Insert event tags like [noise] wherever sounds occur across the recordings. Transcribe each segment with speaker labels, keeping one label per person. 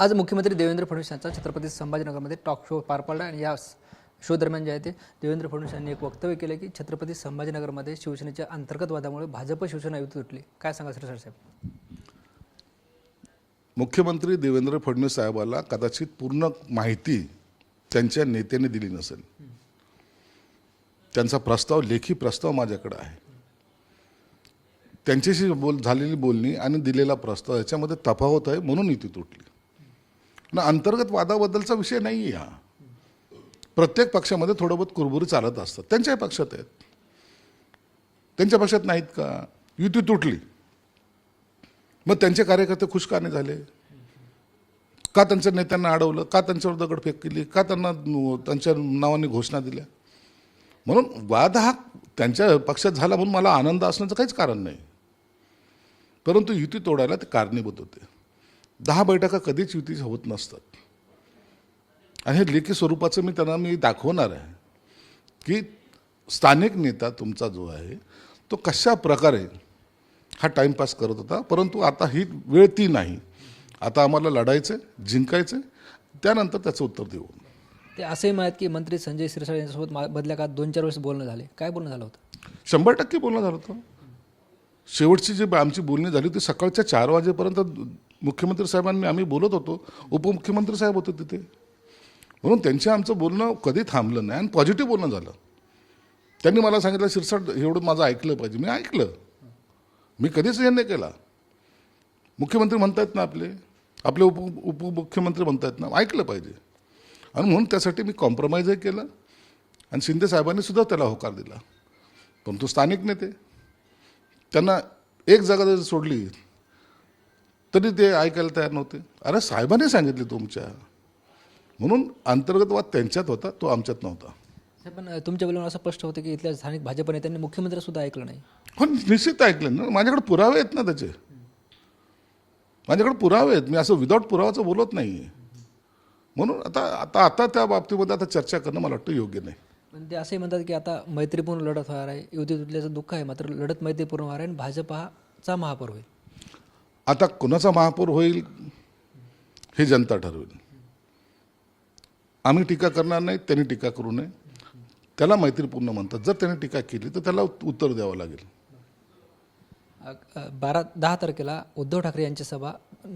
Speaker 1: आज मुख्यमंत्री देवेंद्र फडणवीस यांचा छत्रपती संभाजीनगरमध्ये टॉक शो पार पडला आणि या शो दरम्यान जे आहे ते देवेंद्र फडणवीस यांनी एक वक्तव्य केलं की छत्रपती संभाजीनगरमध्ये शिवसेनेच्या अंतर्गत वादामुळे भाजप शिवसेना युती तुटली. काय सांगा सर साहेब?
Speaker 2: मुख्यमंत्री देवेंद्र फडणवीस साहेबाला कदाचित पूर्ण माहिती त्यांच्या नेत्याने दिली नसेल. त्यांचा प्रस्ताव लेखी प्रस्ताव माझ्याकडे आहे. त्यांच्याशी बोल झालेली बोलणी आणि दिलेला प्रस्ताव याच्यामध्ये तफावत आहे म्हणून युती तुटली. ना अंतर्गत वादाबद्दलचा विषय नाही आहे हा. प्रत्येक पक्षामध्ये थोडं बहुत कुरबुरी चालत असतात. त्यांच्याही पक्षात आहेत. त्यांच्या पक्षात नाहीत का? युती तुटली. मग त्यांचे कार्यकर्ते खुश का नाही झाले. का त्यांच्या नेत्यांना अडवलं? का त्यांच्यावर दगडफेक केली? का त्यांना त्यांच्या नावाने घोषणा दिल्या? म्हणून वाद हा त्यांच्या पक्षात झाला म्हणून मला आनंद असण्याचं काहीच कारण नाही. परंतु युती तोडायला ते कारणीभूत होते. दहा बैठका कधीच युती होत नसतात. आणि हे लेखी स्वरूपाचं मी त्यांना मी दाखवणार आहे की स्थानिक नेता तुमचा जो आहे तो कशा प्रकारे हा टाईमपास करत होता परंतु आता ही वेळ ती नाही. आता आम्हाला लढायचं आहे जिंकायचं आहे त्यानंतर त्याचं उत्तर देऊ.
Speaker 1: ते असंही म्हणत की मंत्री संजय सिरसाळे यांच्यासोबत मधल्या काळात दोन चार वेळेस बोलणं झाले. काय बोलणं झालं होतं?
Speaker 2: शंभर टक्के बोलणं झालं होतं. शेवटची जी आमची बोलणी झाली ती सकाळच्या चार वाजेपर्यंत मुख्यमंत्री साहेबांनी आम्ही बोलत होतो उपमुख्यमंत्री साहेब होते तिथे. म्हणून त्यांचं आमचं बोलणं कधी थांबलं नाही आणि पॉझिटिव्ह बोलणं झालं. त्यांनी मला सांगितलं शिरसाट एवढं माझं ऐकलं पाहिजे. मी ऐकलं. मी कधीच हे नाही केला. मुख्यमंत्री म्हणतायत ना आपले आपले उप उपमुख्यमंत्री म्हणतायत ना ऐकलं पाहिजे. आणि म्हणून त्यासाठी मी कॉम्प्रोमाइजही केलं आणि शिंदे साहेबांनी सुद्धा त्याला होकार दिला. परंतु स्थानिक नेते. त्यांना एक जागा जर सोडली तरी ते ऐकायला तयार नव्हते. अरे साहेबांनी सांगितले तुमच्या. म्हणून अंतर्गत वाद त्यांच्यात होता तो आमच्यात नव्हता.
Speaker 1: पण तुमच्या बोलून असं स्पष्ट होतं की इथल्या स्थानिक भाजप नेत्यांनी मुख्यमंत्री सुद्धा ऐकलं नाही.
Speaker 2: पण निश्चित ऐकलं ना. माझ्याकडे पुरावे आहेत ना त्याचे. माझ्याकडे पुरावे आहेत. मी असं विदाऊट पुरावाचं बोलत नाही म्हणून आता आता आता त्या बाबतीमध्ये आता चर्चा करणं मला वाटतं योग्य नाही.
Speaker 1: पण ते असंही म्हणतात की आता मैत्रीपूर्ण लढत होणार आहे. युती तुटल्याचं दुःख आहे मात्र लढत मैत्रीपूर्ण होणार आहे आणि भाजप हा चा महापौर होईल.
Speaker 2: आता कुणाचा महापौर होईल हे जनता ठरवेल. आम्ही टीका करणार नाही त्यांनी टीका करू नये. त्याला मैत्रीपूर्ण म्हणतात. जर त्याने टीका केली तर त्याला उत- उत्तर द्यावं लागेल.
Speaker 1: बारा दहा तारखेला उद्धव ठाकरे यांची सभा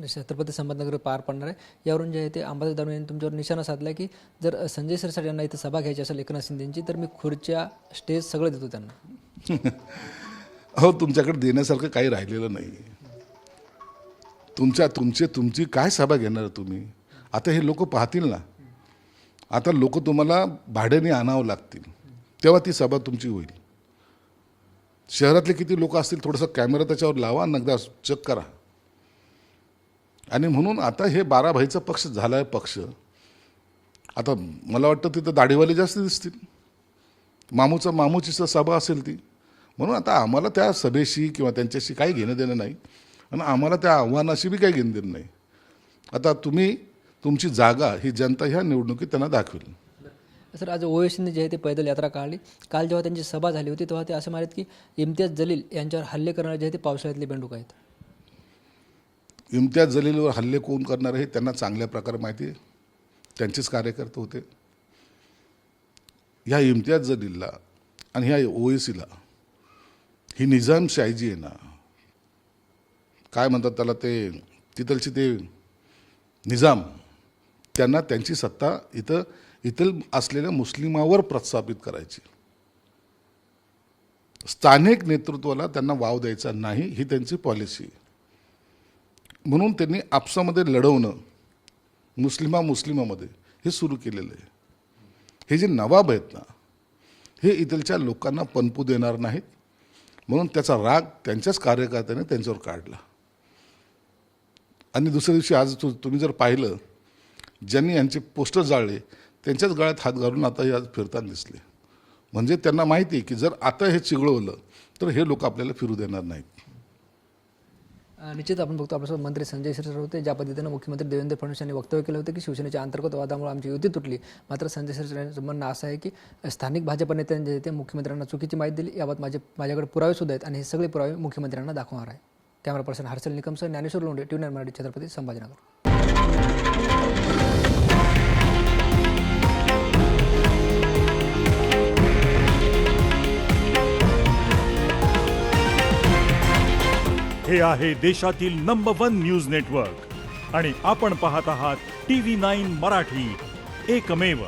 Speaker 1: छत्रपती संभाजीनगर पार पडणार आहे. यावरून जे आहे ते अंबादास दानवे यांनी तुमच्यावर निशाणा साधला की जर संजय सिरसाट यांना इथं सभा घ्यायची असेल एकनाथ शिंदेची तर मी खुर्च्या स्टेज सगळं देतो त्यांना. [laughs]
Speaker 2: हो तुमच्याकडे देण्यासारखं काही राहिलेलं नाही. तुमच्या तुमचे तुमची काय सभा घेणार तुम्ही? आता हे लोक पाहतील ना. आता लोक तुम्हाला भाड्याने आणावं लागतील. तेव्हा ती सभा तुमची होईल. शहरातले किती लोक असतील थोडंसं कॅमेरा त्याच्यावर लावा नगदा चेक करा. आणि म्हणून आता हे बारा भाईचा पक्ष झाला आहे पक्ष. आता मला वाटतं तिथं दाढीवाले जास्त दिसतील. मामूचा मामूची सभा असेल ती. म्हणून आता आम्हाला त्या सभेशी किंवा त्यांच्याशी काही घेणं देणं नाही. आणि आम्हाला त्या आव्हानाशी बी काही घेणं देणं नाही. आता तुम्ही तुमची जागा ही जनता ह्या निवडणुकीत त्यांना दाखवेल.
Speaker 1: सर आज ओवेसीने जे आहे ते पैदल यात्रा काढली. काल जेव्हा त्यांची सभा झाली होती तेव्हा ते असं म्हणत की इम्तियाज जलील यांच्यावर हल्ले करणारे जे आहे ते पावसाळ्यातले बेंडूक आहेत.
Speaker 2: इम्तियाज जलीलवर हल्ले कोण करणार हे त्यांना चांगल्या प्रकारे माहिती आहे. त्यांचेच कार्यकर्ते होते. ह्या इम्तियाज जलीलला आणि ह्या ओएसीला ही निजामशाही जी आहे ना काय म्हणतात त्याला ते तिथलचे ते निजाम त्यांना त्यांची सत्ता इथं इथं असलेल्या मुस्लिमावर प्रस्थापित करायची. स्थानिक नेतृत्वाला त्यांना वाव द्यायचा नाही ही त्यांची पॉलिसी म्हणून त्यांनी आपसामध्ये लढवणं मुस्लिमा मुस्लिमामध्ये हे सुरू केलेलं आहे. हे जे नवाब आहेत ना हे इथलच्या लोकांना पनपू देणार नाहीत. म्हणून त्याचा राग त्यांच्याच कार्यकर्त्याने त्यांच्यावर काढला. आणि दुसऱ्या दिवशी आज तु तुम्ही जर पाहिलं ज्यांनी यांचे पोस्टर जाळले त्यांच्याच गळ्यात हात घालून आता हे आज फिरताना दिसले. म्हणजे त्यांना माहिती आहे की जर आता हे चिघळवलं तर हे लोक आपल्याला फिरू देणार नाहीत.
Speaker 1: निश्चित आपण बघतो आपल्यासोबत मंत्री संजय शिरसाट होते ज्या पद्धतीनं मुख्यमंत्री देवेंद्र फडणवीस यांनी वक्तव्य केलं होतं की शिवसेनेच्या अंतर्गत वादामुळे आमची युती तुटली. मात्र संजय शिरसाट यांचं म्हणणं असं आहे की स्थानिक भाजप नेत्यांनी जे ते मुख्यमंत्र्यांना चुकीची माहिती दिली. याबाबत माझे माझ्याकडे पुरावे सुद्धा आहेत आणि हे सगळे पुरावे मुख्यमंत्र्यांना दाखवणार आहे. कॅमेरा पर्सन हर्षल निकमसह ज्ञानेश्वर लोंढे ट्युनर मराठी छत्रपती संभाजीनगर.
Speaker 3: हे आहे देशातील नंबर वन न्यूज नेटवर्क आणि आपण पाहत आहात टी व्ही नाईन मराठी. एकमेव.